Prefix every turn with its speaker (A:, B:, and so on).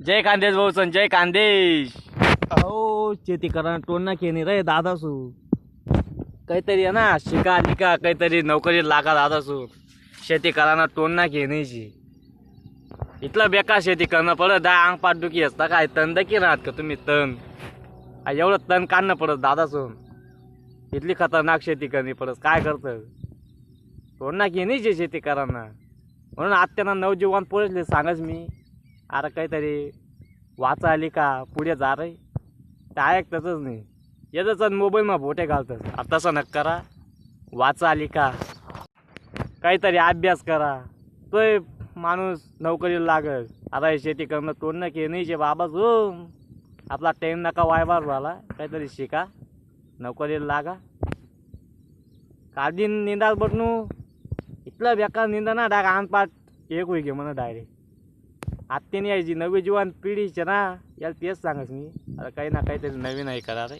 A: जय खानदेश भाऊ जय खानदेश
B: अहो शेती करा टोलना केली रे दादासू.
A: काहीतरी आहे ना शिका निका काहीतरी नोकरी लागा दादासू. शेती कराना टोन ना घेण्याची इथलं बेकार शेती करणं पडत दा अंग पाठदुखी असता काय? तण दखी राहत का तुम्ही तण? एवढं तण काढणं पडत दादासून इथली खतरनाक शेती करणी पडत काय करतं? टोन ना घेण्याची शेती कराना म्हणून आत्याना नवजीवन पोचले सांगच मी. अरे काहीतरी वाचा आली का पुढे जा रे. ते ऐकतच नाही. येतच मोबाईलमा बोटे घालतच आता तसं नक करा. वाचा आली का काहीतरी अभ्यास करा. तो माणूस नोकरीला लागत आता हे शेती करणं तोडणं की नाही जे बाबा जो आपला टाईम नका वायबार झाला. काहीतरी शिका. नोकरीला लागा. काळजी निंदाल बटणू इथलं बेकार निंदा ना डाग पाठ एक होई घे म्हणा डायरेक्ट आत्याने यायची नवी जीवन पिढीचे ना याला तेच सांगत मी. आता काही ना काहीतरी नवीन आहे करा रे